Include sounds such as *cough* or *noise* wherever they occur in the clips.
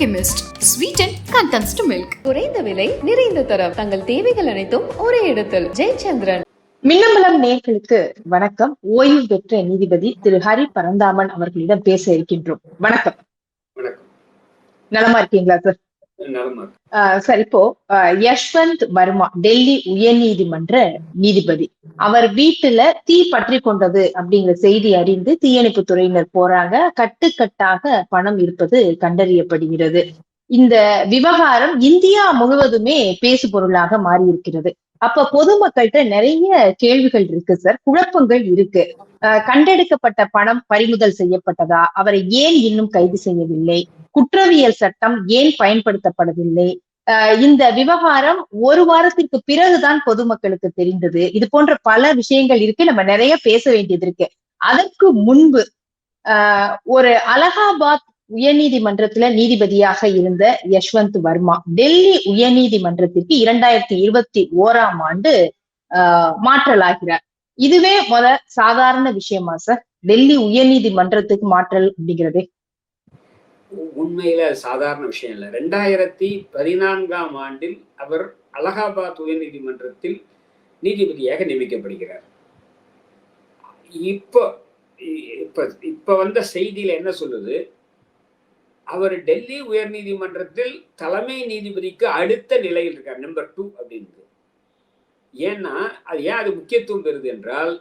Alchemist. Sweeten contents to milk. குறைந்த விலை நிறைந்த தரம். தங்கள் தேவைகள் அனைத்தும் ஒரே இடத்தில். ஜெயச்சந்திரன். மின்னம்பலம் நேர்களுக்கு வணக்கம். ஓய்வு பெற்ற நீதிபதி திரு ஹரி பரந்தாமன் அவர்களிடம் பேச இருக்கின்றோம். வணக்கம். வணக்கம். நலமா இருக்கீங்களா சார் சரி இப்போ யஷ்வந்த் வர்மா டெல்லி உயர்நீதிமன்ற நீதிபதி. அவர் வீட்டுல தீ பற்றி கொண்டது அப்படிங்கிற செய்தி அறிந்து தீயணைப்பு துறையினர் போறாங்க. கட்டுக்கட்டாக பணம் இருப்பது கண்டறியப்படுகிறது. இந்த விவகாரம் இந்தியா முழுவதுமே பேசு பொருளாக மாறி இருக்கிறது அப்ப பொதுமக்கள்கிட்ட நிறைய கேள்விகள் இருக்கு சார் குழப்பங்கள் இருக்கு. ஆஹ் கண்டெடுக்கப்பட்ட பணம் பறிமுதல் செய்யப்பட்டதா? அவரை ஏன் இன்னும் கைது செய்யவில்லை? குற்றவியல் சட்டம் ஏன் பயன்படுத்தப்படவில்லை? ஆஹ் இந்த விவகாரம் ஒரு வாரத்திற்கு பிறகுதான் பொதுமக்களுக்கு தெரிந்தது. இது போன்ற பல விஷயங்கள் இருக்கு. நம்ம நிறைய பேச வேண்டியது இருக்கு. அதற்கு முன்பு ஆஹ் ஒரு அலகாபாத் உயர்நீதிமன்றத்துல நீதிபதியாக இருந்த யஷ்வந்த் வர்மா. டெல்லி உயர்நீதிமன்றத்திற்கு இரண்டாயிரத்தி இருபத்தி ஓராம் ஆண்டு ஆஹ் மாற்றலாகிறார். இதுவே முத சாதாரண விஷயமா சார்? டெல்லி உயர்நீதிமன்றத்துக்கு மாற்றல் அப்படிங்கிறது. உண்மையில சாதாரண விஷயம் இல்லை. ரெண்டாயிரத்தி பதினான்காம் ஆண்டில் அவர் அலகாபாத் உயர்நீதிமன்றத்தில் நீதிபதியாக நியமிக்கப்படுகிறார். இப்போ இப்ப இப்ப வந்த செய்தியில என்ன சொல்லுது? அவர் டெல்லி உயர்நீதிமன்றத்தில் தலைமை நீதிபதிக்கு அடுத்த நிலையில் இருக்கார் நம்பர் டூ அப்படின்னு ஏன்னா அது ஏன் அது முக்கியத்துவம் பெறுது என்றால்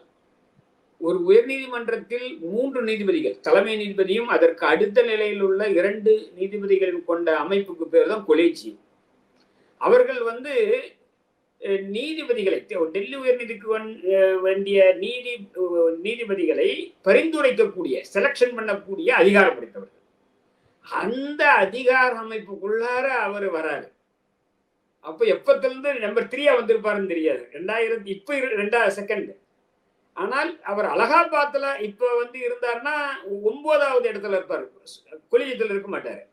ஒரு உயர்நீதிமன்றத்தில் மூன்று நீதிபதிகள் தலைமை நீதிபதியும் அதற்கு அடுத்த நிலையில் உள்ள இரண்டு நீதிபதிகள் கொண்ட அமைப்புக்கு பேர் தான் கொலேஜியம் அவர்கள் வந்து நீதிபதிகளை டெல்லி உயர்நீதிக்கு வந்- வேண்டிய நீதி நீதிபதிகளை பரிந்துரைக்கக்கூடிய செலக்ஷன் பண்ணக்கூடிய அதிகாரம் படைத்தவர்கள். அந்த அதிகார அமைப்புக்குள்ளார அவர் வராரு. அப்ப எப்பத்திலிருந்து நம்பர் த்ரீயா வந்திருப்பாருன்னு தெரியாது. ரெண்டாயிரத்தி இப்ப இரு- ரெண்டாவது செகண்ட் ஆனால் அவர் அலகாபாத்ல இப்ப வந்து இருந்தாருன்னா ஒன்பதாவது இடத்துல இருப்பார். கொலிஜத்தில் இருக்க மாட்டாரு.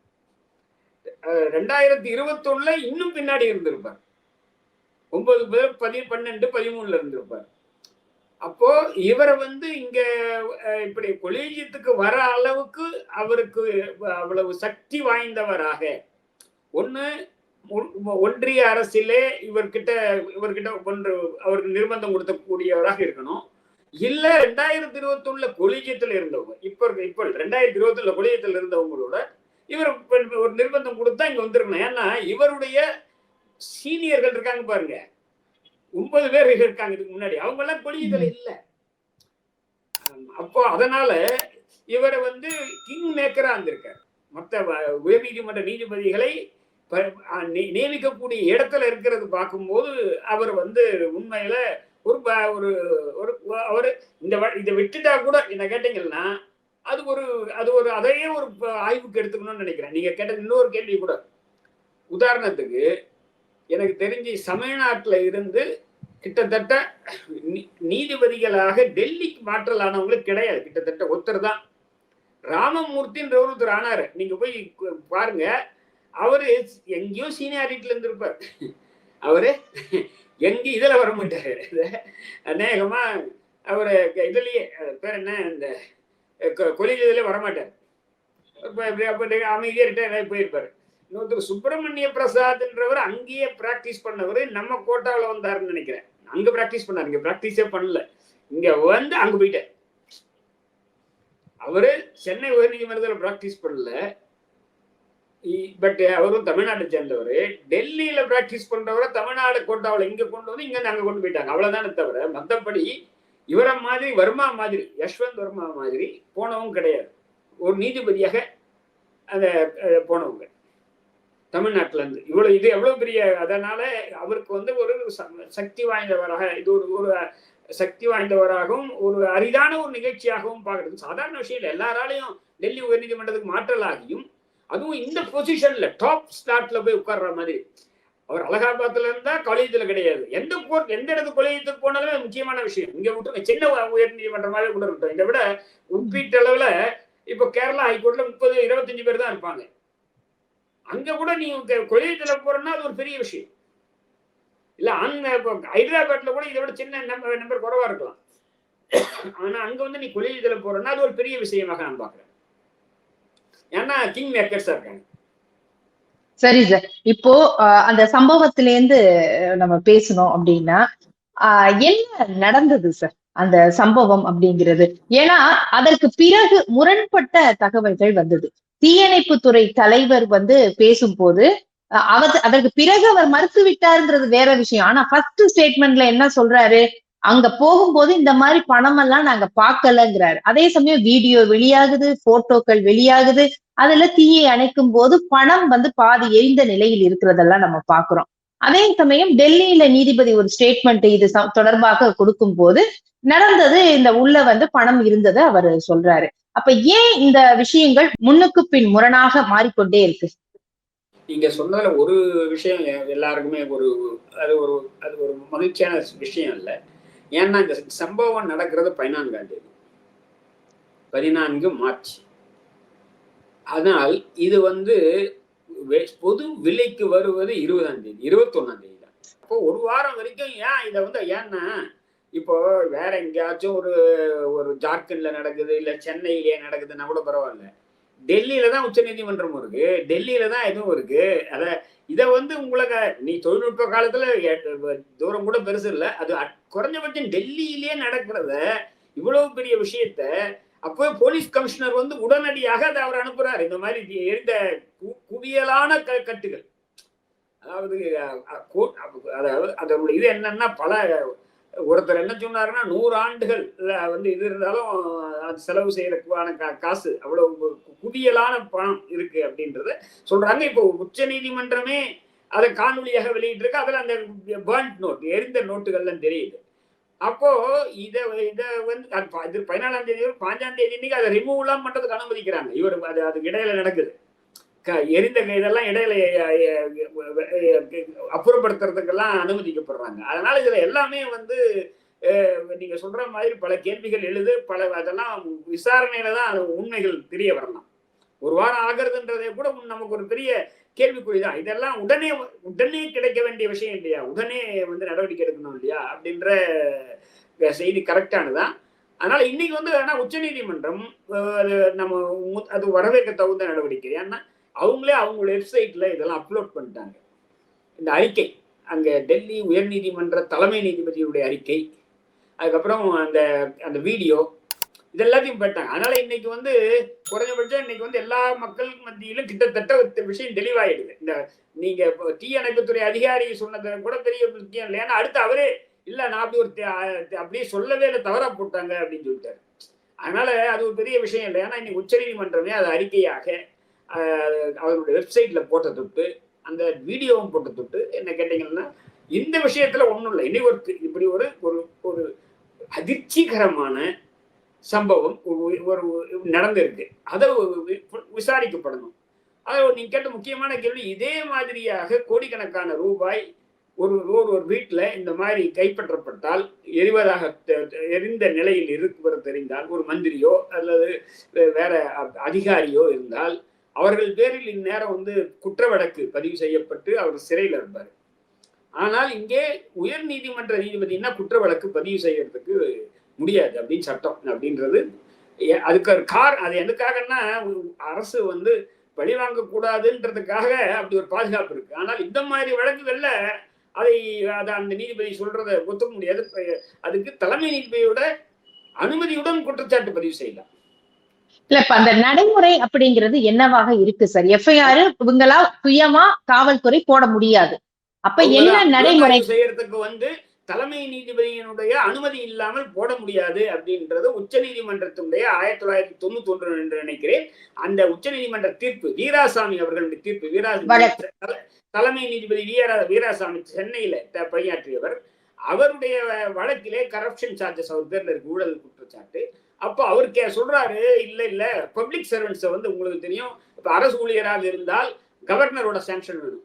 ரெண்டாயிரத்தி இருபத்தொன்னுல இன்னும் பின்னாடி இருந்திருப்பார். ஒன்பது பேர் பதி பன்னெண்டு பதிமூணுல இருந்திருப்பார். அப்போ இவரை வந்து இங்க இப்படி கொலீஜியத்துக்கு வர அளவுக்கு அவருக்கு அவ்வளவு சக்தி வாய்ந்தவராக. ஒன்று ஒன்றிய அரசிலே இவர்கிட்ட இவர்கிட்ட ஒன்று அவருக்கு நிர்பந்தம் கொடுத்தக்கூடியவராக இருக்கணும். இல்ல ரெண்டாயிரத்தி இருபத்தி ஒண்ணுல கொலிஜியத்துல இருந்தவங்க இப்ப இப்ப ரெண்டாயிரத்தி இருபத்தி ஒண்ணுல கொலிஜியத்துல இருந்தவங்களோட இவர் ஒரு நிர்பந்தம் கொடுத்தா இங்க வந்திருக்கணும். ஏன்னா இவருடைய சீனியர்கள் இருக்காங்க பாருங்க. ஒன்பது பேர் இருக்காங்க இதுக்கு முன்னாடி. அவங்க எல்லாம் கொலிஜியத்துல இல்ல. ஆம், அப்போ அதனால இவரை வந்து கிங் மேக்கரா இருந்திருக்கார். மற்ற வ- உயர்நீதிமன்ற நீதிபதிகளை நியமிக்கக்கூடிய இடத்துல இருக்கிறது பார்க்கும்போது அவர் வந்து உண்மையில ஒரு ஒரு ஒரு அவர் இந்த இதை விட்டுட்டா கூட என்ன கேட்டீங்கன்னா அது ஒரு அது ஒரு அதையே ஒரு ஆய்வுக்கு எடுத்துக்கணும்னு நினைக்கிறேன். நீங்க கேட்ட இன்னொரு கேள்வி கூட. உதாரணத்துக்கு எனக்கு தெரிஞ்சு தமிழ்நாட்டுல இருந்து கிட்டத்தட்ட நீதிபதிகளாக டெல்லிக்கு மாற்றலானவங்களுக்கு கிடையாது. கிட்டத்தட்ட ஒருத்தர் தான். ராமமூர்த்தின்ற ஒருத்தர் ஆனாரு. நீங்க போய் பாருங்க. அவரு எங்கேயோ சீனியாரிட்டில இருந்திருப்பார். அவரு எங்க இதுல வர மாட்டாரு. அநேகமா அவர் இதுலயே பேர் என்ன? இந்த கொலிஜ் இதுல வரமாட்டார். அமைதியாக ரிட்டையர் ஆகி போயிருப்பாரு. இன்னொருத்தர் சுப்பிரமணிய பிரசாத்ன்றவர் அங்கேயே பிராக்டிஸ் பண்ணவர் நம்ம கோட்டாவில் வந்தாருன்னு நினைக்கிறேன். அங்க பிராக்டிஸ் பண்ணாரு. இங்க பிராக்டிஸே பண்ணல. இங்க வந்து அங்க போயிட்டார். அவரு சென்னை உயர்நீதிமன்றத்தில் பிராக்டிஸ் பண்ணல. பட் அவரும் தமிழ்நாட்டை சேர்ந்தவர். டெல்லியில பிராக்டிஸ் பண்றவரை தமிழ்நாடு கோட்டாவில் இங்க கொண்டு வந்து இங்க அங்க கொண்டு போயிட்டாங்க. அவ்வளவுதானே தவிர மத்தபடி இவரை மாதிரி வர்மா மாதிரி யஷ்வந்த் வர்மா மாதிரி போனவும் கிடையாது. ஒரு நீதிபதியாக அந்த அஹ், போனவங்க. தமிழ்நாட்டுல இருந்து இவ்வளவு இது எவ்வளவு பெரிய அதனால அவருக்கு வந்து ஒரு ச- சக்தி வாய்ந்தவராக இது ஒரு ஒரு சக்தி வாய்ந்தவராகவும் ஒரு அரிதான ஒரு நிகழ்ச்சியாகவும் பார்க்கறது. சாதாரண விஷயம் இல்லை. எல்லாராலையும் டெல்லி உயர்நீதிமன்றத்துக்கு மாற்றலாகியும் அதுவும் இந்த பொசிஷன்ல டாப் ஸ்லாட்ல போய் உட்கார்ற மாதிரி. அவர் அலகாபாத்ல இருந்தா காலேஜ்ல கிடையாது. எந்த கோர்ட் எந்த இடத்து கொலையத்துக்கு போனாலுமே முக்கியமான விஷயம். இங்க விட்டு சின்ன உயர்நீதிமன்றமாகவே கொண்டு கூட இருக்கட்டும் இதை விட ஒப்பீட்டளவுல இப்போ கேரளா ஹைகோர்ட்ல முப்பது இருபத்தஞ்சு பேர் தான் இருப்பாங்க. அங்க கூட நீ கொலையத்துல போறேன்னா அது ஒரு பெரிய விஷயம். இல்ல அங்க ஹைதராபாத்ல கூட இதை விட சின்ன நம்பர் நம்பர் குறவா இருக்கலாம். ஆனா அங்க வந்து நீ கொலையத்துல போறேன்னா அது ஒரு பெரிய விஷயமாக நான் பாக்குறேன் ஏன்னா கிங் மேக்கர்ஸா இருக்காங்க. சரி சார் இப்போ ஆஹ், அந்த சம்பவத்திலேருந்து இருந்து நம்ம பேசணும் அப்படின்னா ஆஹ், என்ன நடந்தது சார் அந்த சம்பவம் அப்படிங்கிறது. ஏன்னா அதற்கு பிறகு முரண்பட்ட தகவல்கள் வந்தது. தீயணைப்புத்துறை தலைவர் வந்து பேசும்போது அஹ், அவர் அதற்கு பிறகு அவர் மறுத்து விட்டாருன்றது வேற விஷயம். ஆனா ஃபர்ஸ்ட் ஸ்டேட்மெண்ட்ல என்ன சொல்றாரு? அங்க போகும்போது இந்த மாதிரி பணம் எல்லாம் நாங்க பார்க்கலங்கிறாரு. அதே சமயம் வீடியோ வெளியாகுது போட்டோக்கள் வெளியாகுது. அதுல தீயை அணைக்கும் போது பணம் வந்து பாதி எரிந்த நிலையில் இருக்கிறதெல்லாம் நம்ம பாக்குறோம் அதே சமயம் டெல்லியில நீதிபதி ஒரு ஸ்டேட்மெண்ட் இது தொடர்பாக கொடுக்கும் போது நடந்தது இந்த உள்ள வந்து பணம் இருந்ததை அவர் சொல்றாரு. அப்ப ஏன் இந்த விஷயங்கள் முன்னுக்கு பின் முரணாக மாறிக்கொண்டே இருக்கு? நீங்க சொன்னதுல ஒரு விஷயம் எல்லாருக்குமே ஒரு அது ஒரு அது ஒரு மகிழ்ச்சியான விஷயம் இல்ல. ஏன்னா இந்த சம்பவம் நடக்கிறது பதினான்காம் தேதி. பதினான்கு மார்ச். ஆனால் இது வந்து வெ- பொது விலைக்கு வருவது இருபதாம் தேதி இருபத்தொன்னாம் தேதி தான். அப்போ ஒரு வாரம் வரைக்கும் ஏன் இதை வந்து ஏன்னா இப்போ வேற எங்கேயாச்சும் ஒரு ஒரு ஜார்க்கண்ட்ல நடக்குது இல்ல சென்னையிலேயே நடக்குதுன்னா கூட பரவாயில்ல. டெல்லியில தான் உச்சநீதிமன்றம் இருக்கு. டெல்லியில தான் எதுவும் இருக்கு. அத இதை வந்து உங்களுக்கு நீ தொழில்நுட்ப காலத்துல தூரம் கூட பெருசு இல்லை. அது குறைஞ்சபட்சம் டெல்லியிலேயே நடக்கிறத இவ்வளவு பெரிய விஷயத்த அப்போ போலீஸ் கமிஷனர் வந்து உடனடியாக அதை அவர் அனுப்புறாரு. இந்த மாதிரி இது எரிந்த கு- குவியலான க கட்டுகள். அதாவது அதாவது அதோட இது என்னன்னா பல ஒருத்தர் என்ன சொன்னாருன்னா நூறு ஆண்டுகள் வந்து இது இருந்தாலும் அது செலவு செய்யறதுக்கான கா- காசு அவ்வளவு குவியலான பணம் இருக்கு அப்படின்றத சொல்றாங்க. இப்போ உச்ச நீதிமன்றமே அதை காணொலியாக வெளியிட்டிருக்கு. அதில் அந்த பேர்ன்ட் நோட் எரிந்த நோட்டுகள்லாம் தெரியுது. அப்போ இதை இதை வந்து அது பதினாலாம் தேதி பாஞ்சாம் தேதி இன்னைக்கு அதை ரிமூவ் பண்ணுறதுக்கு அனுமதிக்கிறாங்க. இவர் அது அதுக்கு இடையில நடக்குது. எரிந்த க- இதெல்லாம் இடையில அப்புறப்படுத்துறதுக்கெல்லாம் அனுமதிக்கப்படுறாங்க. அதனால இதுல எல்லாமே வந்து நீங்க சொல்ற மாதிரி பல கேள்விகள் எழுது பல அதெல்லாம் விசாரணையில தான் அது உண்மைகள் தெரிய வரலாம். ஒரு வாரம் ஆகிறதுன்றதே கூட நமக்கு ஒரு பெரிய கேள்விக்குறிதான் இதெல்லாம் உடனே உடனே கிடைக்க வேண்டிய விஷயம் இல்லையா? உடனே வந்து நடவடிக்கை எடுக்கணும் இல்லையா? அப்படின்ற செய்தி கரெக்டானதான் அதனால இன்னைக்கு வந்து ஆனா உச்சநீதிமன்றம் நீதிமன்றம் அது நம்ம அது வரவேற்க தகுந்த நடவடிக்கை. ஏன்னா அவங்களே அவங்க வெப்சைட்ல இதெல்லாம் அப்லோட் பண்ணிட்டாங்க. இந்த அறிக்கை அங்கே டெல்லி உயர்நீதிமன்ற தலைமை நீதிபதியுடைய அறிக்கை அதுக்கப்புறம் அந்த அந்த வீடியோ இதெல்லாத்தையும் போயிட்டாங்க. அதனால இன்னைக்கு வந்து குறைஞ்சபட்சம் இன்னைக்கு வந்து எல்லா மக்கள் மத்தியிலும் கிட்டத்தட்ட விஷயம் தெளிவாயிடுது. இந்த நீங்க இப்போ தீயணைப்புத்துறை அதிகாரி சொன்னது கூட பெரிய முக்கியம் இல்லை ஏன்னா அடுத்து அவரே இல்ல நான் அப்படி ஒரு அப்படியே சொல்லவே இல்லை தவறா போட்டாங்க அப்படின்னு சொல்லிட்டாரு. அதனால அது ஒரு பெரிய விஷயம் இல்லை. ஏன்னா இன்னைக்கு உச்சநீதிமன்றமே அது அறிக்கையாக அவருடைய வெப்சைட்ல போட்ட தொட்டு அந்த வீடியோவும் போட்ட தொட்டு என்ன கேட்டீங்கன்னா இந்த விஷயத்துல ஒண்ணும் இல்லை. இன்னைக்கு ஒரு இப்படி ஒரு ஒரு ஒரு அதிர்ச்சிகரமான சம்பவம் ஒரு- ஒரு நடந்திருக்கு. அதை வி- விசாரிக்கப்படணும். அதை நீங்கள் கேட்ட முக்கியமான கேள்வி இதே மாதிரியாக கோடிக்கணக்கான ரூபாய் ஒரு ஒரு ஒரு வீட்டில் இந்த மாதிரி கைப்பற்றப்பட்டால் எரிவதாக தெ- எரிந்த நிலையில் இருக்குவது தெரிந்தால் ஒரு மந்திரியோ அல்லது வேற அதிகாரியோ இருந்தால் அவர்கள் பேரில் இந்நேரம் வந்து குற்ற வழக்கு பதிவு செய்யப்பட்டு அவர் சிறையில் இருப்பார். ஆனால் இங்கே உயர் நீதிமன்ற நீதிபதினா குற்ற வழக்கு பதிவு செய்யறதுக்கு முடியாது அப்படின்னு சட்டம் அப்படின்றது. அதுக்கு ஒரு கார் அது எதுக்காகன்னா அரசு வந்து பழி வாங்கக்கூடாதுன்றதுக்காக அப்படி ஒரு பாதுகாப்பு இருக்கு. ஆனால் இந்த மாதிரி வழக்குகள்ல அதை அதை அந்த நீதிபதி சொல்றதை ஒத்துக்க முடியாது. அதுக்கு தலைமை நீதிபதியோட அனுமதியுடன் குற்றச்சாட்டு பதிவு செய்யலாம். இல்ல இப்ப அந்த நடைமுறை அப்படிங்கிறது என்னவாக இருக்கு சார்? எஃப்ஐஆர் இவங்களா சுயமா காவல்துறை போட முடியாது. அப்ப என்ன நடைமுறை? செய்யறதுக்கு வந்து தலைமை நீதிபதியினுடைய அனுமதி இல்லாமல் போட முடியாது அப்படின்றது உச்ச நீதிமன்றத்தினுடைய ஆயிரத்தி தொள்ளாயிரத்தி தொண்ணூத்தி ஒன்று என்று நினைக்கிறேன். அந்த உச்ச நீதிமன்ற தீர்ப்பு வீராசாமி அவர்களுடைய தீர்ப்பு. வீராசாமி தலைமை நீதிபதி வீரா வீராசாமி சென்னையில பணியாற்றியவர். அவருடைய வழக்கிலே கரப்ஷன் சார்ஜஸ் அவர் பேர்ல இருக்கு ஊழல் குற்றச்சாட்டு. அப்போ அவர் கே சொல்றாரு இல்லை இல்லை பப்ளிக் சர்வெண்ட்ஸை வந்து உங்களுக்கு தெரியும். இப்போ அரசு ஊழியராக இருந்தால் கவர்னரோட சாங்ஷன் வேணும்.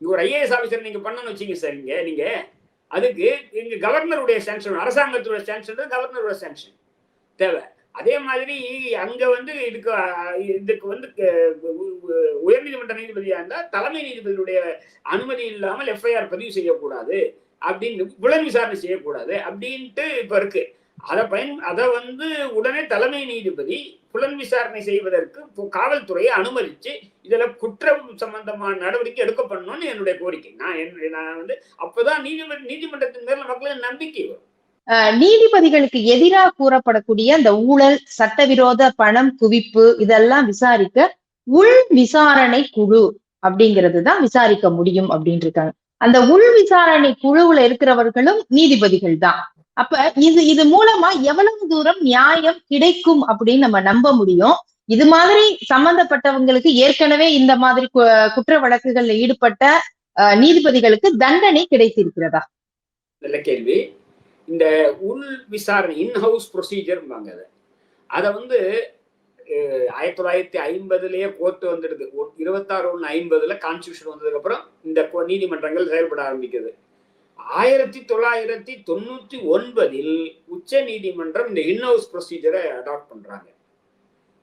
இங்க ஒரு ஐஏஎஸ் ஆஃபீஸர் நீங்க பண்ணணும்னு வச்சீங்க சார் நீங்கள் நீங்க. அதுக்கு இங்க கவர்னருடைய சாங்ஷன் அரசாங்கத்துடைய சாங்ஷன் கவர்னரோட சாங்ஷன் தேவை. அதே மாதிரி அங்க வந்து இதுக்கு இதுக்கு வந்து உயர்நீதிமன்ற நீதிபதியா இருந்தா தலைமை நீதிபதியுடைய அனுமதி இல்லாமல் எஃப்ஐஆர் பதிவு செய்யக்கூடாது. அப்படின்னு புலன் விசாரணை செய்யக்கூடாது. அப்படின்ட்டு இப்ப இருக்கு. அதை பயன் அதை வந்து உடனே தலைமை நீதிபதி புலன் விசாரணை செய்வதற்கு காவல்துறையை அனுமதிச்சு இதுல குற்றம் சம்பந்தமான நடவடிக்கை எடுக்கப்படணும்னு என்னுடைய கோரிக்கை. நான் என் நான் வந்து அப்பதான் நீதிமன்ற நீதிமன்றத்தின் மேல மக்களுக்கு நம்பிக்கை வரும். அஹ் நீதிபதிகளுக்கு எதிராக கூறப்படக்கூடிய அந்த ஊழல் சட்டவிரோத பணம் குவிப்பு இதெல்லாம் விசாரிக்க உள் விசாரணை குழு அப்படிங்கிறது தான் விசாரிக்க முடியும் அப்படின்னு இருக்காங்க அந்த உள் விசாரணை குழுவுல இருக்கிறவர்களும் நீதிபதிகள் தான். அப்ப இது இது மூலமா எவ்வளவு தூரம் நியாயம் கிடைக்கும் அப்படின்னு நம்ம நம்ப முடியும். இது மாதிரி சம்பந்தப்பட்டவங்களுக்கு ஏற்கனவே இந்த மாதிரி கு- குற்ற வழக்குகள்ல ஈடுபட்ட அஹ், நீதிபதிகளுக்கு தண்டனை கிடைத்திருக்கிறதா? நல்ல கேள்வி. இந்த உள் விசாரணை இன்ஹவுஸ் ப்ரொசீஜர்பாங்க அதை. அதை வந்து ஆயிரத்தி தொள்ளாயிரத்தி ஐம்பதுலயே கோர்ட்டு வந்துடுது. இருபத்தாறு ஒன்று ஐம்பதுல கான்ஸ்டியூஷன் வந்ததுக்கு அப்புறம் இந்த நீதிமன்றங்கள் செயல்பட ஆரம்பிக்குது. ஆயிரத்தி தொள்ளாயிரத்தி தொண்ணூத்தி ஒன்பதில் உச்ச நீதிமன்றம் இந்த இன்ஹவுஸ் ப்ரொசீஜரை அடாப்ட் பண்றாங்க.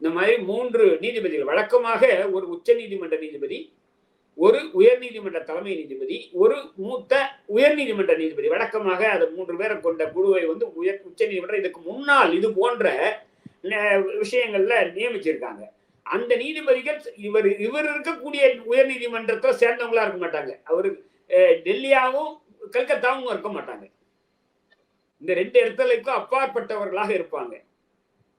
இந்த மாதிரி மூன்று நீதிபதிகள். வழக்கமாக ஒரு உச்ச நீதிமன்ற நீதிபதி ஒரு உயர் நீதிமன்ற தலைமை நீதிபதி ஒரு மூத்த உயர் நீதிமன்ற நீதிபதி. வழக்கமாக அது மூன்று பேரை கொண்ட குழுவை வந்து உயர் உச்ச நீதிமன்றம் இதுக்கு முன்னால் இது போன்ற ந- விஷயங்கள்ல நியமிச்சிருக்காங்க. அந்த நீதிபதிகள் இவர் இவர் இருக்கக்கூடிய உயர் நீதிமன்றத்தை சேர்ந்தவங்களா இருக்க மாட்டாங்க. அவரு டெல்லியாவும் கல்கத்தாவும் இருக்க மாட்டாங்க. இந்த ரெண்டு இடத்துலக்கும் அப்பாற்பட்டவர்களாக இருப்பாங்க.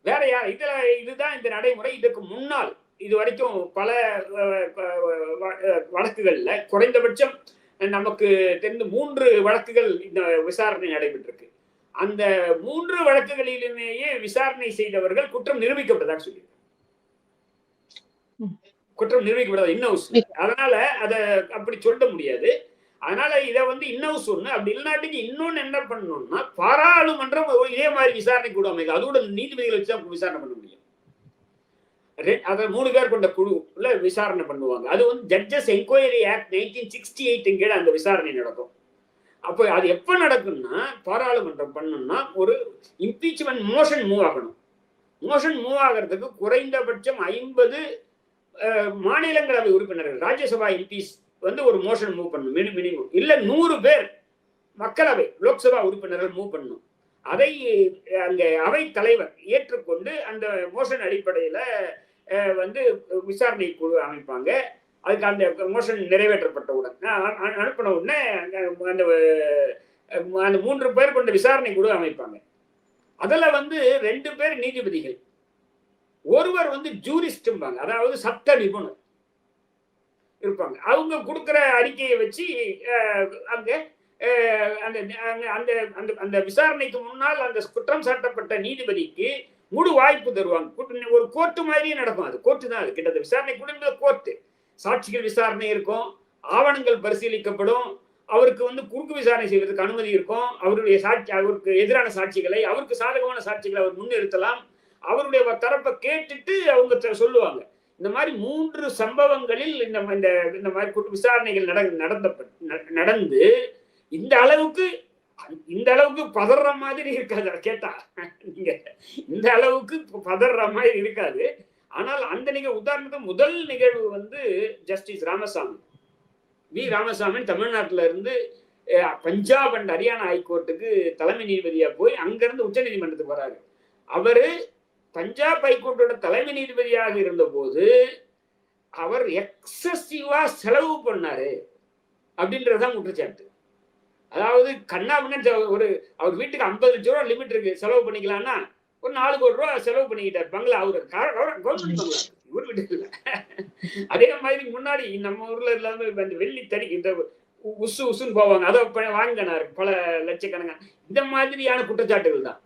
வேற யார் இதுல இதுதான் இந்த நடைமுறை. இதுக்கு முன்னால் இது வரைக்கும் பல வழக்குகள்ல குறைந்தபட்சம் நமக்கு தெரிந்து மூன்று வழக்குகள் இந்த விசாரணை நடைபெற்றிருக்கு. அந்த மூன்று வழக்குகளிலுமேயே விசாரணை செய்தவர்கள் குற்றம் நிரூபிக்கப்பட்டதாக சொல்லி குற்றம் நிரூபிக்கப்பட்டதா இன்னவுஸ் அதனால அத அப்படி சொல்ல முடியாது. அதனால இதை வந்து இன்னும் சொன்னு அப்படி இல்லாட்டிக்கு இன்னொன்னு என்ன பண்ணணும்னா பாராளுமன்றம் இதே மாதிரி விசாரணை கூட அமைக்கும் அதோட நீதிபதிகளை வச்சு தான் விசாரணை பண்ண முடியும். அதை மூணு பேர் கொண்ட குழுல விசாரணை பண்ணுவாங்க. அது வந்து judges enquiry act nineteen sixty eight கீழே அந்த விசாரணை நடக்கும். அப்போ அது எப்போ நடக்கும்னா பாராளுமன்றம் பண்ணணும்னா ஒரு இம்பீச்மெண்ட் மோஷன் மூவ் ஆகணும். மோஷன் மூவ் ஆகிறதுக்கு குறைந்தபட்சம் ஐம்பது மாநிலங்களவை உறுப்பினர்கள் ராஜ்யசபா எம்பிஸ் வந்து ஒரு மோஷன் மூவ் பண்ணணும். மினி மினிமம் இல்லை நூறு பேர் மக்களவை லோக்சபா உறுப்பினர்கள் மூவ் பண்ணணும். அதை அங்கே அவை தலைவர் ஏற்றுக்கொண்டு அந்த மோஷன் அடிப்படையில் வந்து விசாரணை குழு அமைப்பாங்க. அதுக்கு அந்த மோஷன் நிறைவேற்றப்பட்டவுடன். அ- அனுப்பின உடனே அந்த அந்த மூன்று பேர் கொண்ட விசாரணை குழு அமைப்பாங்க. அதில் வந்து ரெண்டு பேர் நீதிபதிகள். ஒருவர் வந்து ஜூரிஸ்டும்பாங்க அதாவது சட்ட நிபுணர். இருப்பாங்க. அவங்க கொடுக்குற அறிக்கையை வச்சு அங்கே அந்த அந்த அந்த அந்த விசாரணைக்கு முன்னால் அந்த குற்றம் சாட்டப்பட்ட நீதிபதிக்கு முழு வாய்ப்பு தருவாங்க. கூட்டு- ஒரு கோர்ட்டு மாதிரியே நடக்கும் அது. கோர்ட்டு தான் அது. கிட்டத்தட்ட விசாரணை கூட கோர்ட்டு. சாட்சிகள் விசாரணை இருக்கும். ஆவணங்கள் பரிசீலிக்கப்படும். அவருக்கு வந்து குறுக்கு விசாரணை செய்வதற்கு அனுமதி இருக்கும். அவருடைய சாட்சி அவருக்கு எதிரான சாட்சிகளை அவருக்கு சாதகமான சாட்சிகளை அவர் முன்னிறுத்தலாம். அவருடைய தரப்பை கேட்டுட்டு அவங்க த- சொல்லுவாங்க. இந்த மாதிரி மூன்று சம்பவங்களில் இந்த இந்த இந்த மாதிரி குற்ற விசாரணைகள் நட நடந்த நடந்து இந்த அளவுக்கு இந்த அளவுக்கு பதற மாதிரி இருக்காது. கேட்டா. நீங்க இந்த அளவுக்கு பதற மாதிரி இருக்காது. ஆனால் அந்த நிகழ்வு உதாரணத்துக்கு முதல் நிகழ்வு வந்து ஜஸ்டிஸ் ராமசாமி. வி. ராமசாமி தமிழ்நாட்டில இருந்து பஞ்சாப் அண்ட் ஹரியானா ஹைகோர்ட்டுக்கு தலைமை நீதிபதியா போய் அங்கிருந்து உச்ச நீதிமன்றத்துக்கு வராரு. அவரு பஞ்சாப் ஹைகோர்ட்டோட தலைமை நீதிபதியாக இருந்தபோது அவர் எக்ஸசிவா செலவு பண்ணாரு அப்படின்றதுதான் குற்றச்சாட்டு. அதாவது கண்ணாபின்னு ஒரு அவர் வீட்டுக்கு ஐம்பது லட்ச ரூபா லிமிட் இருக்கு செலவு பண்ணிக்கலாம்னா ஒரு நாலு கோடி ரூபா செலவு பண்ணிக்கிட்டார். பங்களா அவரு கவர்மெண்ட் பங்களா. இவர் வீட்டுக்கு இல்ல. அதே மாதிரி முன்னாடி நம்ம ஊர்ல இல்லாம இந்த வெள்ளி தடி இந்த உசு உசுன்னு போவாங்க. அதை வாங்கினாரு. பல லட்சக்கணக்கான இந்த மாதிரியான குற்றச்சாட்டுகள் தான்.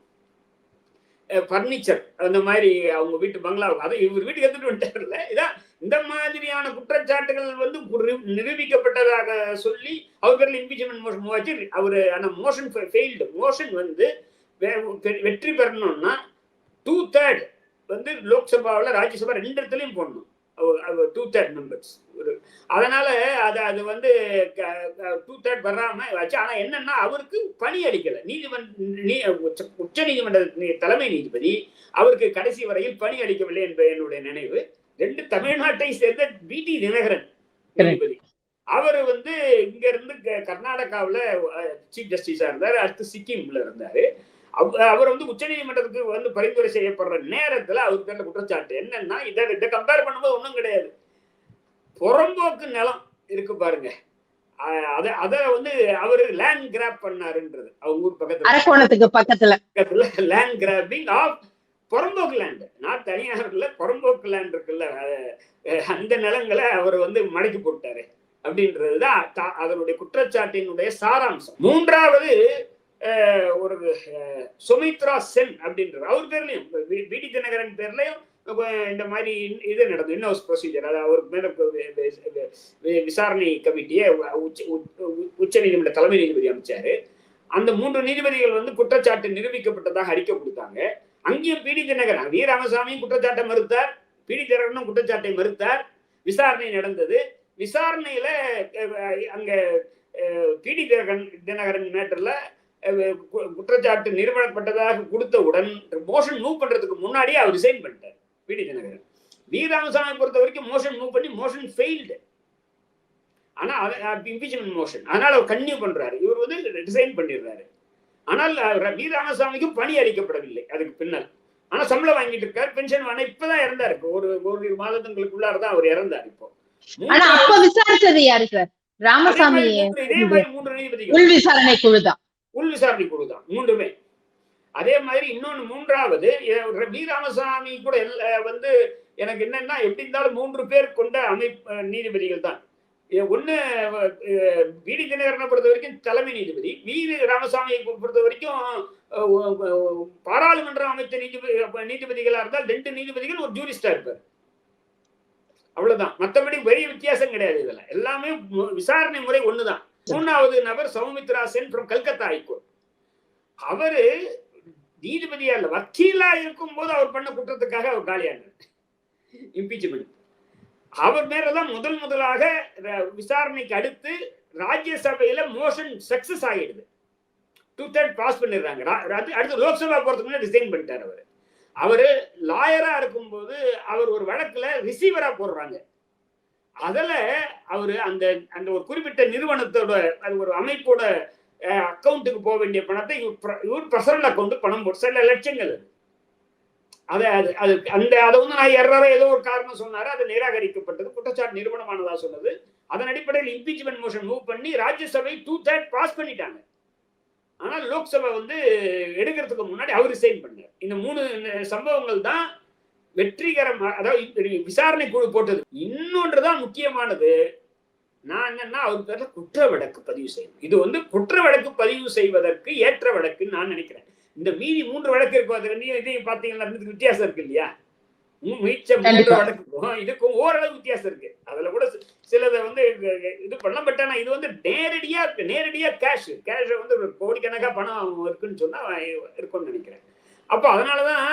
ஃபர்னிச்சர் அந்த மாதிரி அவங்க வீட்டு பங்களா அதை இவர் வீட்டுக்கு எடுத்துட்டு வந்துட்டார்ல இதான் இந்த மாதிரியான குற்றச்சாட்டுகள் வந்து நிரூபிக்கப்பட்டதாக சொல்லி அவர் பேரில் இம்பீச்மெண்ட் மோஷன் மூவாச்சு. அவர் அந்த மோஷன் ஃபெயில்டு மோஷன் வந்து வே- வெற்றி பெறணும்னா டூ தேர்ட் வந்து லோக்சபாவில் ராஜ்யசபா ரெண்டு இடத்துலையும் போடணும். டூ தேர்ட் மெம்பர்ஸ் ஒரு அதனால அது அது வந்து டூ தேர்ட் வராம வச்சு ஆனால் என்னன்னா அவருக்கு பணி அளிக்கல. நீதிமன்ற நீ- உச்ச- உச்ச நீதிமன்ற தலைமை நீதிபதி அவருக்கு கடைசி வரையில் பணி அளிக்கவில்லை என்பது என்னுடைய நினைவு. ரெண்டு தமிழ்நாட்டை சேர்ந்த பி டி தினகரன் நீதிபதி. அவர் வந்து இங்க இருந்து க- கர்நாடகாவுல சீஃப் ஜஸ்டிஸா இருந்தார். அடுத்து சிக்கிம்ல இருந்தாரு. அவர் வந்து உச்சநீதிமன்றத்துக்கு வந்து பரிந்துரை செய்யப்படுற நேரத்துல அவர் பேர்ல குற்றச்சாட்டு என்னன்னா இதை இதை கம்பேர் பண்ணும்போது ஒண்ணும் கிடையாது. புறம்போக்கு நிலம் இருக்கு பாருங்க. அத அத வந்து அவரு லேண்ட் கிராப் பண்ணாருன்றது. அவங்க ஊர் பக்கத்துல. அரக்கோணத்துக்கு பக்கத்துல. பக்கத்துல லேண்ட் கிராபிங் ஆஃப் புறம்போக்கு லேண்ட் நான் தனியார் இல்ல புறம்போக்கு லேண்ட் இருக்குல்ல. அந்த நிலங்களை அவர் வந்து மடக்கி போட்டாரு. அப்படின்றதுதான் அதனுடைய குற்றச்சாட்டினுடைய சாராம்சம். மூன்றாவது ஒரு சுமித்ரா சென் அப்படின்றது. அவர் பேர்லயும் பிடி தினகரன் பேர்லயும் இந்த மாதிரி இது நடந்தது இன்னொரு ப்ரொசீஜர் அதாவது அவருக்கு மேலே வி- விசாரணை கமிட்டியை உச்ச நீதிமன்ற தலைமை நீதிபதி அமைச்சாரு. அந்த மூன்று நீதிபதிகள் வந்து குற்றச்சாட்டு நிரூபிக்கப்பட்டதாக அறிக்கை கொடுத்தாங்க. அங்கேயும் பிடி தினகரன் வி ராமசாமியும் குற்றச்சாட்டை மறுத்தார் பிடி தினகரனும் குற்றச்சாட்டை மறுத்தார். விசாரணை நடந்தது. விசாரணையில அஹ், அங்க பிடி தினகரன் தினகரன் மேட்டர்ல குற்றச்சாட்டு நிறுவனப்பட்டதாக கொடுத்தவுடன் மோஷன் மூவ் பண்றதுக்கு முன்னாடியே அவர் ரிசைன் பண்ணிட்டார். பிடி தினகரன். வி ராமசாமி பொறுத்த வரைக்கும் மோஷன் மூவ் பண்ணி மோஷன் ஃபெயில்டு ஆனா இம்பிச்மெண்ட் மோஷன் அதனால அவர் கன்னியூ பண்றாரு. இவர் வந்து ரிசைன் பண்ணிடுறாரு. ஆனால் வி ராமசாமிக்கும் பணி அளிக்கப்படவில்லை. அதுக்கு பின்னால். ஆனா சம்பளம் வாங்கிட்டு இருக்காரு பென்ஷன் வாங்க இப்பதான் இறந்தாரு. ஒரு ஒரு மாதத்துங்களுக்குள்ளார தான் அவர் இறந்தார் இப்போ. ஆனா அப்ப விசாரிச்சது யாரு சார்? ராமசாமி மூன்று- நீதிபதிகள். உள் விசாரணை குழுதான். உள் விசாரணை குழு தான் மூன்றுமே. அதே மாதிரி இன்னொன்னு மூன்றாவது எ- வி ராமசாமி கூட எல்லா- வந்து எனக்கு என்னன்னா எப்படி இருந்தாலும் மூன்று பேர் கொண்ட அமைப்பு நீதிபதிகள் தான் ஒன்று ஒண்ணு பிடி தினகரனை பொறுத்த வரைக்கும் தலைமை நீதிபதி வி ராமசாமியை பொறுத்த வரைக்கும் பாராளுமன்றம் அமைத்த நீதிபதி நீதிபதிகளாக நீதிபதிகளா இருந்தால் ரெண்டு நீதிபதிகள் ஒரு ஜூரிஸ்டா இருப்பார். அவ்வளவுதான். மற்றபடி பெரிய வித்தியாசம் கிடையாது இதில். எல்லாமே விசாரணை முறை ஒண்ணுதான். மூணாவது நபர் Soumitra Sen from Calcutta high court அவரு நீதிபதியா இல்ல வக்கீலா இருக்கும் போது அவர் பண்ண குற்றத்துக்காக அவர் காலியானார். இம்பீச்மெண்ட் அவர் மேலதான் முதல் முதலாக ர- விசாரணைக்கு அடுத்து ராஜ்யசபையில மோஷன் சக்சஸ் ஆகிடுது டூ தேர்ட் பாஸ் பண்ணிடுறாங்க. அது அடுத்து லோக்சபா போறதுக்கு முன்னாடி டிசைன் பண்ணிட்டார் அவர். அவரு லாயரா இருக்கும்போது அவர் ஒரு வழக்குல ரிசீவரா போடுறாங்க. அதில் அவர் அந்த அந்த ஒரு குறிப்பிட்ட நிறுவனத்தோட அது ஒரு அமைப்போட அக்கௌண்ட்டுக்கு போக வேண்டிய பணத்தை இவர் பிரசரல் அக்கௌண்ட் பணம் போட்டு சில லட்சங்கள் அது. அதை அது அது அந்த அதை வந்து நான் எர்ரரா ஏதோ ஒரு காரணம் சொன்னார் அது நிராகரிக்கப்பட்டது குற்றச்சாட்டு நிறுவனமானதா சொன்னது. அதன் அடிப்படையில் இம்பீச்மெண்ட் மோஷன் மூவ் பண்ணி ராஜ்யசபை டூ தேர்ட் பாஸ் பண்ணிட்டாங்க. ஆனால் லோக்சபா வந்து எடுக்கிறதுக்கு முன்னாடி அவர் சைன் பண்ணார். இந்த மூணு சம்பவங்கள் தான் வெற்றிகரமாக அதாவது விசாரணை குழு போட்டது. இன்னொன்று தான் முக்கியமானது. நான் என்னன்னா அவர் பேர்ல குற்ற வழக்கு பதிவு செய்யணும். இது வந்து குற்ற வழக்கு பதிவு செய்வதற்கு ஏற்ற வழக்குன்னு நான் நினைக்கிறேன். இந்த மீதி மூன்று வழக்கு இருக்கும் அது ரெண்டையும் இதையும் பார்த்தீங்கன்னா வித்தியாசம் இருக்கு இல்லையா? மிச்ச மூன்று. வழக்குக்கும் இதுக்கும் ஓரளவு வித்தியாசம் இருக்கு. அதுல கூட சிலதை வந்து இது பண்ணலாம். பட் ஆனா இது வந்து நேரடியா நேரடியா கேஷ் கேஷ் வந்து ஒரு கோடிக்கணக்கா பணம் இருக்குன்னு சொன்னா இருக்கும்னு நினைக்கிறேன். அப்போ அதனாலதான்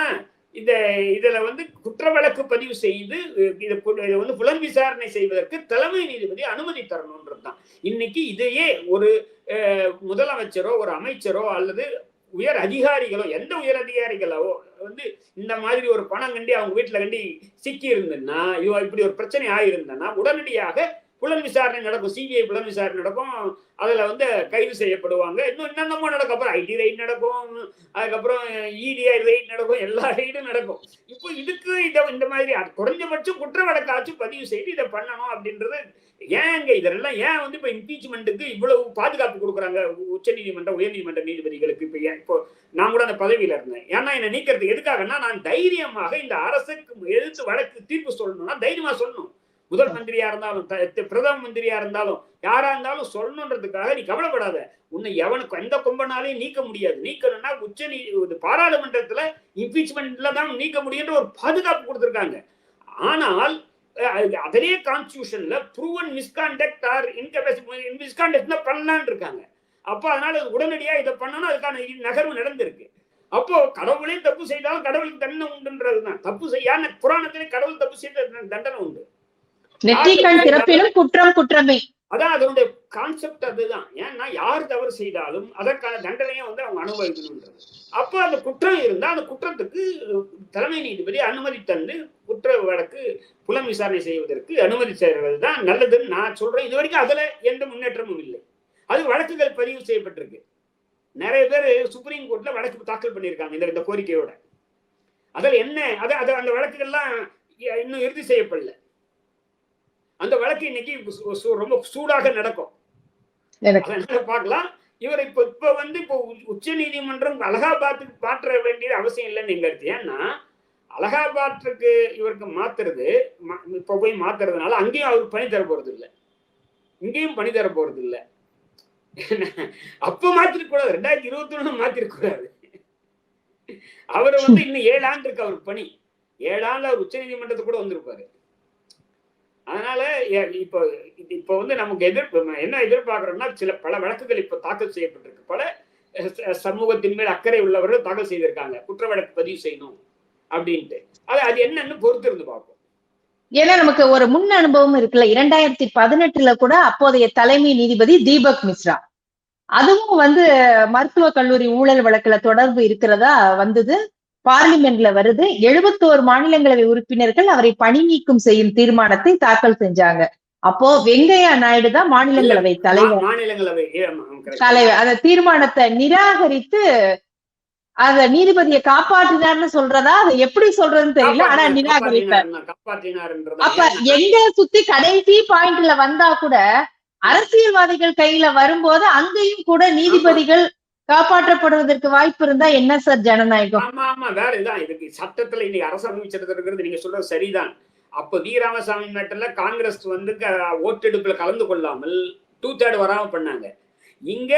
இந்த இதில் வந்து குற்ற வழக்கு பதிவு செய்து இதை இதை வந்து புலன் விசாரணை செய்வதற்கு தலைமை நீதிபதி அனுமதி தரணுன்றது தான். இன்னைக்கு இதையே ஒரு முதலமைச்சரோ ஒரு அமைச்சரோ அல்லது உயர் அதிகாரிகளோ எந்த உயர் அதிகாரிகளோ வந்து இந்த மாதிரி ஒரு பணம் கண்டி அவங்க வீட்டில் கண்டி சிக்கி இருந்ததுன்னா இப்படி ஒரு பிரச்சனை ஆயிருந்ததுன்னா உடனடியாக புலன் விசாரணை நடக்கும் சிபிஐ புலன் விசாரணை நடக்கும். அதுல வந்து கைது செய்யப்படுவாங்க. இன்னும் என்னென்னமோ நடக்கும். அப்புறம் ஐடி ரைட் நடக்கும். அதுக்கப்புறம் இடிஐ ரைட் நடக்கும். எல்லா ரைடும் நடக்கும். இப்போ இதுக்கு இதை இந்த மாதிரி குறைஞ்சபட்சம் குற்ற வழக்காச்சும் பதிவு செய்து இதை பண்ணணும் அப்படின்றது ஏங்க? இதெல்லாம் ஏன் வந்து இப்போ இம்பீச்மெண்ட்டுக்கு இவ்வளவு பாதுகாப்பு கொடுக்குறாங்க? உச்சநீதிமன்ற உயர்நீதிமன்ற நீதிபதிகளுக்கு இப்போ ஏன்? இப்போ நான் கூட அந்த பதவியில இருந்தேன். ஏன்னா என்னை நீக்கிறது எதுக்காகன்னா நான் தைரியமாக இந்த அரசுக்கு எதிர்த்து வழக்கு தீர்ப்பு சொல்லணும்னா தைரியமா சொல்லணும். முதல் மந்திரியா இருந்தாலும் த- பிரதம மந்திரியா இருந்தாலும் யாரா இருந்தாலும் சொல்லணுன்றதுக்காக நீ கவலைப்படாத. உன்னை எவனுக்கு எந்த கும்பனாலையும் நீக்க முடியாது. நீக்கணும்னா உச்ச நீ பாராளுமன்றத்துல இம்பீச்மெண்ட்ல தான் நீக்க முடியுன்ற ஒரு பாதுகாப்பு கொடுத்துருக்காங்க. ஆனால் அஹ், அதே கான்ஸ்டியூஷன்ல proven misconduct or incapacity misconduct பண்ணலான் பண்ணலான்னு இருக்காங்க. அப்போ அதனால உடனடியா இதை பண்ணணும். அதுக்கான நகர்வு நடந்திருக்கு. அப்போ கடவுளே தப்பு செய்தாலும் கடவுளுக்கு தண்டனை உண்டுன்றதுதான். தப்பு செய்யாம புராணத்திலே கடவுள் தப்பு செய்த தண்டனை உண்டு. நெற்றிக்கண் திறப்பிலும் குற்றம் குற்றமே. அதான் அதனுடைய கான்செப்ட் அதுதான். ஏன்னா யார் தவறு செய்தாலும் அதற்கான தண்டனையை வந்து அவங்க அனுபவிக்கணுன்றது. அப்போ அந்த குற்றம் இருந்தா அந்த குற்றத்துக்கு தலைமை நீதிபதி அனுமதி தந்து குற்ற வழக்கு புலம் விசாரணை செய்வதற்கு அனுமதி செய்வது தான் நல்லதுன்னு நான் சொல்றேன். இது வரைக்கும் அதுல எந்த முன்னேற்றமும் இல்லை. அது வழக்குகள் பதிவு செய்யப்பட்டிருக்கு. நிறைய பேர் சுப்ரீம் கோர்ட்ல வழக்கு தாக்கல் பண்ணியிருக்காங்க இந்த இந்த கோரிக்கையோட. அதில் என்ன அது அது அந்த வழக்குகள்லாம் இன்னும் இறுதி செய்யப்படல. அந்த வழக்கு இன்னைக்கு ரொம்ப சூடாக நடக்கும். பார்க்கலாம். இவர் இப்ப இப்ப வந்து இப்போ உச்ச நீதிமன்றம் அலகாபாத்துக்கு மாற்ற வேண்டிய அவசியம் இல்லைன்னு இருக்கு ஏன்னா அலகாபாத்துக்கு இவருக்கு மாத்துறது இப்ப போய் மாத்துறதுனால அங்கேயும் அவருக்கு பணி தர போறது இல்லை. இங்கேயும் பணி தர போறது இல்லை. அப்ப மாத்திருக்க கூடாது. ரெண்டாயிரத்தி இருபத்தி ஒண்ணு மாத்திருக்க கூடாது. அவர் வந்து இன்னும் ஏழு ஆண்டு இருக்கு அவருக்கு பணி. ஏழு ஆண்டு அவர் உச்ச நீதிமன்றத்துக்கு கூட வந்திருப்பாரு. அதனால இப்போ இப்போ வந்து நமக்கு எதிர்ப்பு என்ன எதிர்பார்க்கிறோம்னா சில பல வழக்குகள் இப்போ தாக்கல் செய்யப்பட்டிருக்கு. பல சமூகத்தின் மேல் அக்கறை உள்ளவர்கள் தாக்கல் செய்திருக்காங்க. குற்ற வழக்கு பதிவு செய்யணும் அப்படின்ட்டு. அது அது என்னன்னு பொறுத்து இருந்து பார்ப்போம். ஏன்னா நமக்கு ஒரு முன் அனுபவம் இருக்குல்ல. இரண்டாயிரத்தி பதினெட்டுல கூட அப்போதைய தலைமை நீதிபதி தீபக் மிஸ்ரா. அதுவும் வந்து மருத்துவக் கல்லூரி ஊழல் வழக்குல தொடர்பு இருக்கிறதா வந்தது? பார்லிமெண்ட்ல வருது. எழுபத்தோரு மாநிலங்களவை உறுப்பினர்கள் அவரை பணி நீக்கம் செய்யும் தீர்மானத்தை தாக்கல் செஞ்சாங்க. அப்போ வெங்கையா நாயுடு தான் மாநிலங்களவை தலைவர். மாநிலங்களவை. தலைவர். அந்த தீர்மானத்தை நிராகரித்து அத நீதிபதியை காப்பாற்றினார்னு சொல்றதா? அதை எப்படி சொல்றதுன்னு தெரியல. ஆனா நிராகரித்தார். அப்ப எங்க சுத்தி கடைசி பாயிண்ட்ல வந்தா கூட அரசியல்வாதிகள் கையில வரும்போது அங்கேயும் கூட நீதிபதிகள் காப்பாற்றப்படுவதற்கு வாய்ப்பு இருந்தா என்ன சார் ஜனநாயகம்? ஆமா ஆமா வேற இதான் இதுக்கு சட்டத்துல இன்னைக்கு அரசாங்கம் இருக்கிறது நீங்க சொல்றது சரிதான். அப்போ வி. ராமசாமி மேட்டர்ல காங்கிரஸ் வந்து க- ஓட்டெடுப்புல கலந்து கொள்ளாமல் டூ தேர்ட் வராம பண்ணாங்க. இங்க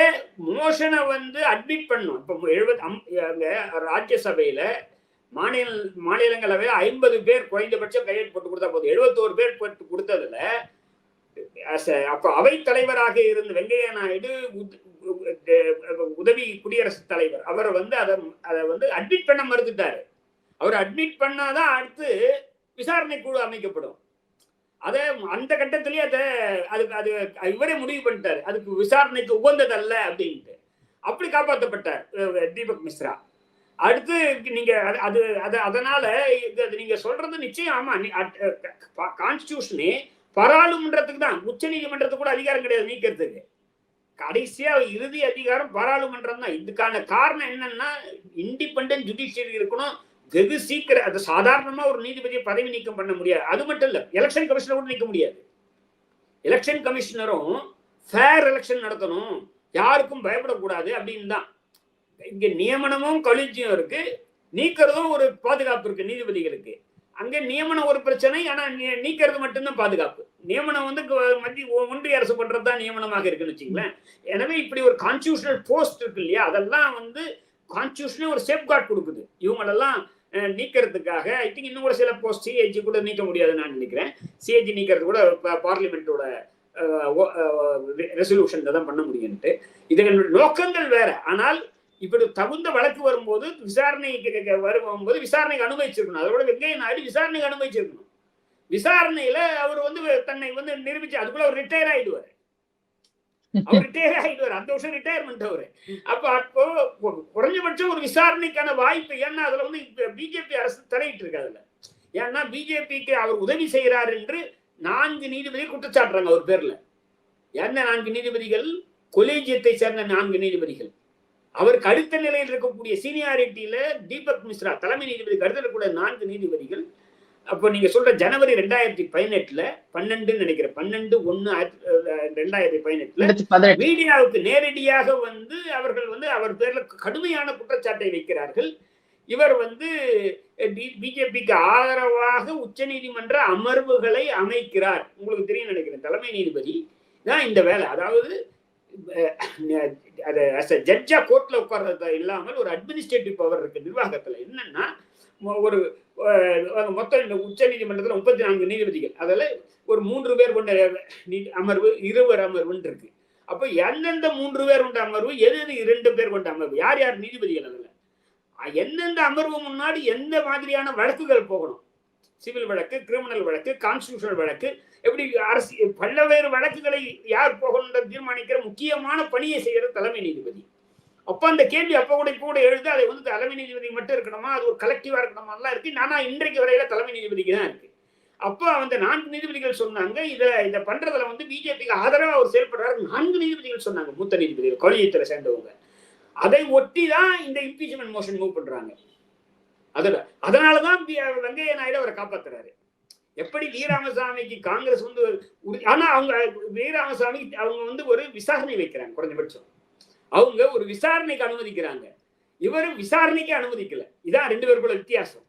மோஷனை வந்து அட்மிட் பண்ணும் இப்போ எழுபது அங்க ராஜ்யசபையில மாநில மாநிலங்களவை ஐம்பது பேர் குறைந்தபட்சம் கையெழுத்து போட்டு கொடுத்தா போதும். எழுபத்தோரு பேர் போட்டு கொடுத்ததுல அப்போ அப்ப அவை தலைவராக இருந்த வெங்கையா நாயுடு உத்- உதவி குடியரசுத் தலைவர். அவர் வந்து அதை அதை வந்து அட்மிட் பண்ண மறுத்துட்டாரு. அவர் அட்மிட் பண்ணாதான் அடுத்து விசாரணை குழு அமைக்கப்படும். அதை அந்த கட்டத்திலேயே அதை அதுக்கு அது இவரே முடிவு பண்ணிட்டாரு. அதுக்கு விசாரணைக்கு உகந்ததல்ல அப்படின்ட்டு. அப்படி காப்பாற்றப்பட்டார் தீபக் மிஸ்ரா. அடுத்து நீங்க அது- அது அதனால இது அது நீங்க சொல்றது நிச்சயம் ஆமா கான்ஸ்டியூஷனே பாராளுமன்றத்துக்கு தான் உச்ச நீதிமன்றத்துக்கு கூட அதிகாரம் கிடையாது நீக்கிறதுக்கு. கடைசியா இறுதி அதிகாரம் பாராளுமன்றம் தான். இதுக்கான காரணம் என்னன்னா இண்டிபெண்டன்ட் ஜுடிஷியரி இருக்கணும். வெகு சீக்கிரம் அது சாதாரணமா ஒரு நீதிபதியை பதவி நீக்கம் பண்ண முடியாது. அது மட்டும் இல்ல எலெக்ஷன் கமிஷனர் கூட நீக்க முடியாது. எலெக்ஷன் கமிஷனரும் ஃபேர் எலெக்ஷன் நடத்தணும். யாருக்கும் பயப்படக்கூடாது அப்படின்னு தான். இங்க நியமனமும் கொலிஜியம் இருக்கு. நீக்கிறதும் ஒரு பாதுகாப்பு இருக்கு நீதிபதிகளுக்கு. அங்க நியமனம் ஒரு பிரச்சனை ஆனா நீ- நீக்கிறது மட்டும்தான் பாதுகாப்பு. நியமனம் வந்து மத்திய ஒன்றிய அரசு பண்றதுதான் நியமனமாக இருக்குன்னு வச்சுங்களேன் எனவே இப்படி ஒரு கான்ஸ்டியூஷனல் போஸ்ட் இருக்கு இல்லையா? அதெல்லாம் வந்து கான்ஸ்டியூஷனே ஒரு சேஃப்கார்ட் கொடுக்குது. இவங்களெல்லாம் நீக்கிறதுக்காக ஐ திங்க் இன்னும் கூட சில போஸ்ட் சிஏஜி கூட நீக்க முடியாதுன்னு நான் நினைக்கிறேன். சிஏஜி நீக்கிறது கூட பார்லிமெண்ட்டோட ரெசல்யூஷன் தான் பண்ண முடியும்ட்டு. இதுகளுடைய நோக்கங்கள் வேற. ஆனால் இப்படி தகுந்த வழக்கு வரும்போது விசாரணை வரும்போது விசாரணைக்கு அனுபவிச்சிருக்கணும் அதோட வெங்கைய நாயுடு விசாரணைக்கு அனுபவிச்சிருக்கணும் விசாரணையில அவர் வந்து தன்னை வந்து நிரூபிச்சு அதுக்குள்ள அவர் ரிட்டையர் ஆயிடுவார். *laughs* அவர் ரிட்டையர் ஆயிடுவார். அந்த வருஷம் ரிட்டையர்மெண்ட் அவரு. அப்ப அப்போ குறைஞ்சபட்சம் ஒரு விசாரணைக்கான வாய்ப்பு. ஏன்னா அதுல வந்து பிஜேபி அரசு தலையிட்டு இருக்கு அதுல. ஏன்னா பிஜேபிக்கு அவர் உதவி செய்கிறார் என்று நான்கு நீதிபதிகள் குற்றச்சாட்டுறாங்க அவர் பேர்ல. என்ன நான்கு நீதிபதிகள்? கொலேஜியத்தை சேர்ந்த நான்கு நீதிபதிகள். அவருக்கு அடுத்த நிலையில் இருக்கக்கூடிய சீனியாரிட்டியில தீபக் மிஸ்ரா தலைமை நீதிபதிக்கு அடுத்த இருக்கக்கூடிய நான்கு நீதிபதிகள் அப்போ நீங்க சொல்ற ஜனவரி ரெண்டாயிரத்தி பதினெட்டுல பன்னெண்டுன்னு நினைக்கிறேன். பன்னெண்டு ஒன்னு ரெண்டாயிரத்தி பதினெட்டுல மீடியாவுக்கு நேரடியாக வந்து அவர்கள் வந்து அவர் பேர்ல கடுமையான குற்றச்சாட்டை வைக்கிறார்கள். இவர் வந்து பிஜேபிக்கு ஆதரவாக உச்சநீதிமன்ற அமர்வுகளை அமைக்கிறார். உங்களுக்கு தெரியும் நினைக்கிறேன். தலைமை நீதிபதி தான் இந்த வேலை. அதாவது அது ஜட்ஜா கோர்ட்ல உட்கார்றது இல்லாமல் ஒரு அட்மினிஸ்ட்ரேட்டிவ் பவர் இருக்கு நிர்வாகத்துல. என்னன்னா ஒரு மொத்தம் இந்த உச்ச நீதிமன்றத்தில் முப்பத்தி நான்கு நீதிபதிகள். அதில் ஒரு மூன்று பேர் கொண்ட அமர்வு இருவர் அமர்வுன்னு இருக்கு. அப்போ எந்தெந்த மூன்று பேர் கொண்ட அமர்வு எது எது இரண்டு பேர் கொண்ட அமர்வு? யார் யார் நீதிபதிகள் அதில்? எந்தெந்த அமர்வு முன்னாடி எந்த மாதிரியான வழக்குகள் போகணும்? சிவில் வழக்கு கிரிமினல் வழக்கு கான்ஸ்டியூஷனல் வழக்கு எப்படி அரசு பல்வேறு வழக்குகளை யார் போகணும் தீர்மானிக்கிற முக்கியமான பணியை செய்கிற தலைமை நீதிபதி. அப்ப அந்த கேள்வி அப்ப கூட கூட எழுது அதை வந்து தலைமை நீதிபதி மட்டும் இருக்கணுமா? அது ஒரு கலெக்டிவா இருக்கணுமா? எல்லாம் இருக்கு. ஆனா இன்றைக்கு வரையில தலைமை நீதிபதிக்கு தான் இருக்கு. அப்போ அந்த நான்கு நீதிபதிகள் சொன்னாங்க. இதை இதை பண்றதுல வந்து பிஜேபிக்கு ஆதரவா அவர் செயல்படுறாரு. நான்கு நீதிபதிகள் சொன்னாங்க. மூத்த நீதிபதிகள் கொலியத்துல சேர்ந்தவங்க. அதை ஒட்டி தான் இந்த இம்பீச்மெண்ட் மோஷன் மூவ் பண்றாங்க. அதோட அதனாலதான் பி- வெங்கையா நாயுடு அவரை காப்பாத்துறாரு. எப்படி வீராமசாமிக்கு காங்கிரஸ் வந்து ஆனால் ஆனா அவங்க வீராமசாமி அவங்க வந்து ஒரு விசாரணை வைக்கிறாங்க. குறைஞ்சபட்சம். அவங்க ஒரு விசாரணைக்கு அனுமதிக்கிறாங்க. இவரும் விசாரணைக்கு அனுமதிக்கல. இதான் ரெண்டு பேருக்குள்ள வித்தியாசம்.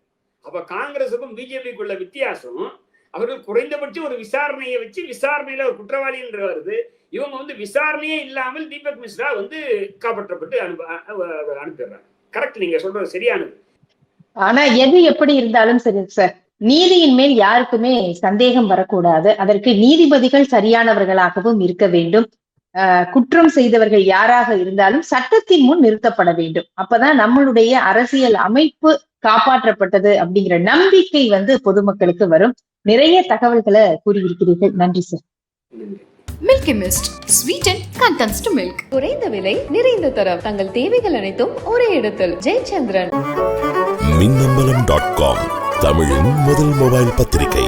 அப்ப காங்கிரஸுக்கும் பிஜேபிக்குள்ள வித்தியாசம் அவர்கள் குறைந்தபட்சம் ஒரு விசாரணையை வச்சு விசாரணையில ஒரு குற்றவாளி என்று வருது. இவங்க வந்து விசாரணையே இல்லாமல் தீபக் மிஸ்ரா வந்து காப்பாற்றப்பட்டு அனுப்ப அனுப்பிடுறாங்க. கரெக்ட் நீங்க சொல்றது சரியானது. ஆனா எது எப்படி இருந்தாலும் சரி சார் நீதியின் மேல் யாருக்குமே சந்தேகம் வரக்கூடாது. அதற்கு நீதிபதிகள் சரியானவர்களாகவும் இருக்க வேண்டும். குற்றம் செய்தவர்கள் யாராக இருந்தாலும் சட்டத்தின் முன் நிறுத்தப்பட வேண்டும். அப்பதான் நம்மளுடைய அரசியல் அமைப்பு காப்பாற்றப்பட்டது அப்படிங்கிற நம்பிக்கை வந்து பொதுமக்களுக்கு வரும். நிறைய தகவல்களை கூறியிருக்கிறீர்கள். நன்றி sir Milky Mist. Sweeten contents to milk. குறைந்த விலை நிறைந்த தரம். தங்கள் தேவைகள் அனைத்தும் ஒரே இடத்தில். ஜெயச்சந்திரன். மின்னம்பலம் டாட் காம் தமிழின் முதல் மொபைல் பத்திரிகை.